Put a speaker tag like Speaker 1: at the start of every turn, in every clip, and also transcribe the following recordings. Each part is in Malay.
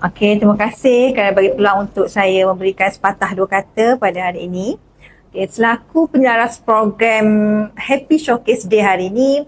Speaker 1: Okey, terima kasih kerana bagi peluang untuk saya memberikan sepatah dua kata pada hari ini. Okay, selaku penyelaras program Happy Showcase Day hari ini,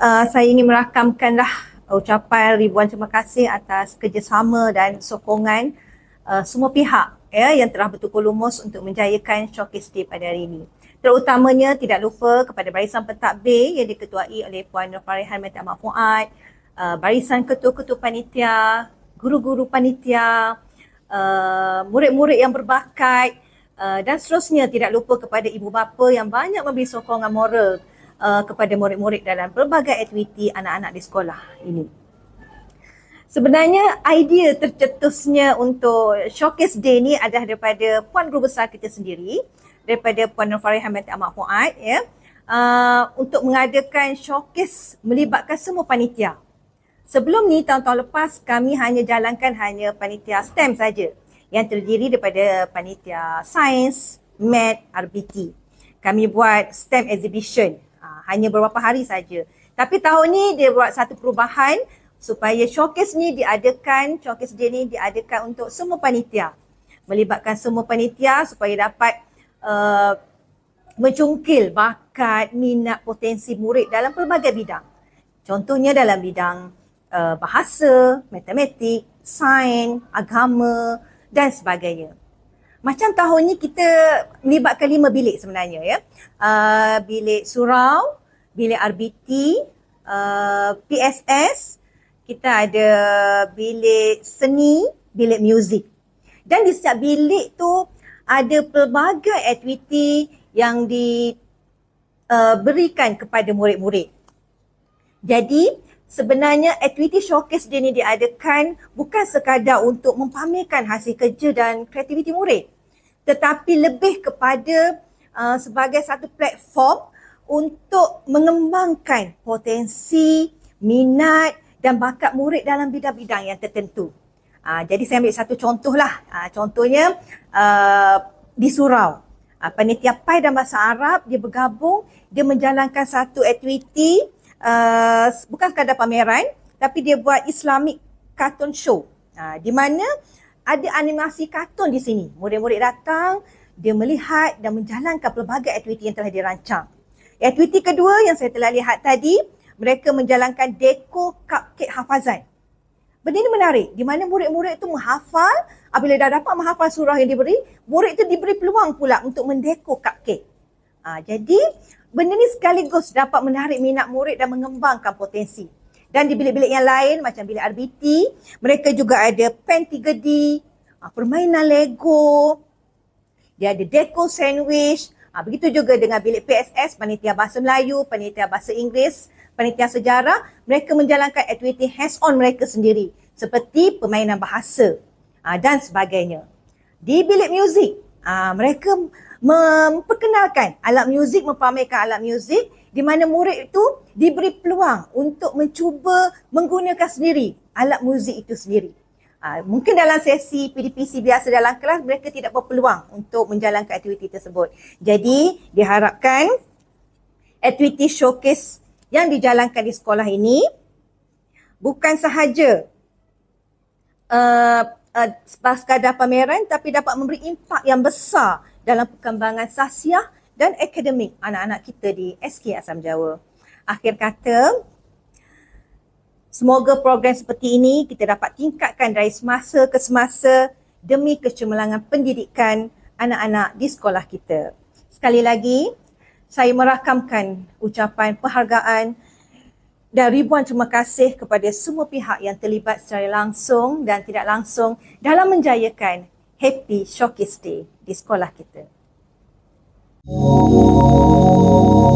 Speaker 1: uh, saya ingin merakamkanlah ucapan ribuan terima kasih atas kerjasama dan sokongan uh, semua pihak ya, yang telah bertukar lumus untuk menjayakan Showcase Day pada hari ini. Terutamanya tidak lupa kepada barisan pentadbir yang diketuai oleh Puan Nur Farihan Mehta Ahmad Fuad, uh, barisan ketua-ketua panitia, guru-guru panitia, uh, murid-murid yang berbakat uh, dan seterusnya. Tidak lupa kepada ibu bapa yang banyak memberi sokongan moral uh, kepada murid-murid dalam pelbagai aktiviti anak-anak di sekolah ini. Sebenarnya idea tercetusnya untuk showcase day ni adalah daripada puan guru besar kita sendiri daripada Puan Nurfari Hamid Ahmad Fuad ya. Uh, untuk mengadakan showcase melibatkan semua panitia Sebelum ni tahun-tahun lepas kami hanya jalankan hanya panitia STEM saja yang terdiri daripada panitia sains, math, RBT. Kami buat STEM exhibition ha, hanya beberapa hari saja. Tapi tahun ni dia buat satu perubahan supaya showcase ni diadakan, showcase dia ni diadakan untuk semua panitia. Melibatkan semua panitia supaya dapat uh, mencungkil bakat, minat, potensi murid dalam pelbagai bidang. Contohnya dalam bidang uh, bahasa, matematik, sains, agama dan sebagainya. Macam tahun ni kita melibatkan lima bilik sebenarnya ya. Uh, bilik surau, bilik RBT, uh, PSS, kita ada bilik seni, bilik muzik. Dan di setiap bilik tu ada pelbagai aktiviti yang diberikan uh, kepada murid-murid. Jadi sebenarnya aktiviti showcase dia ni diadakan bukan sekadar untuk mempamerkan hasil kerja dan kreativiti murid tetapi lebih kepada uh, sebagai satu platform untuk mengembangkan potensi, minat dan bakat murid dalam bidang-bidang yang tertentu. Uh, jadi saya ambil satu contoh lah. Uh, contohnya uh, di surau. Uh, panitia PAI dan Bahasa Arab dia bergabung, dia menjalankan satu aktiviti uh, bukan sekadar pameran tapi dia buat Islamic cartoon show. Uh, di mana ada animasi kartun di sini. Murid-murid datang, dia melihat dan menjalankan pelbagai aktiviti yang telah dirancang. Aktiviti kedua yang saya telah lihat tadi, mereka menjalankan deko cupcake hafazan. Benda ini menarik di mana murid-murid itu menghafal, apabila dah dapat menghafal surah yang diberi, murid itu diberi peluang pula untuk mendeko cupcake. Ha, jadi benda ni sekaligus dapat menarik minat murid dan mengembangkan potensi. Dan di bilik-bilik yang lain macam bilik RBT, mereka juga ada pen 3D, ah, permainan Lego, dia ada deco sandwich. Ha, begitu juga dengan bilik PSS, Panitia Bahasa Melayu, Panitia Bahasa Inggeris, Panitia Sejarah, mereka menjalankan aktiviti hands-on mereka sendiri seperti permainan bahasa ha, dan sebagainya. Di bilik muzik, mereka memperkenalkan alat muzik, mempamerkan alat muzik di mana murid itu diberi peluang untuk mencuba menggunakan sendiri alat muzik itu sendiri. Ha, mungkin dalam sesi PDPC biasa dalam kelas mereka tidak berpeluang untuk menjalankan aktiviti tersebut. Jadi diharapkan aktiviti showcase yang dijalankan di sekolah ini bukan sahaja uh, uh, sekadar pameran tapi dapat memberi impak yang besar dalam perkembangan sasiah dan akademik anak-anak kita di SK Asam Jawa. Akhir kata, semoga program seperti ini kita dapat tingkatkan dari semasa ke semasa demi kecemerlangan pendidikan anak-anak di sekolah kita. Sekali lagi, saya merakamkan ucapan penghargaan dan ribuan terima kasih kepada semua pihak yang terlibat secara langsung dan tidak langsung dalam menjayakan Happy Showcase Day di sekolah kita. Oh.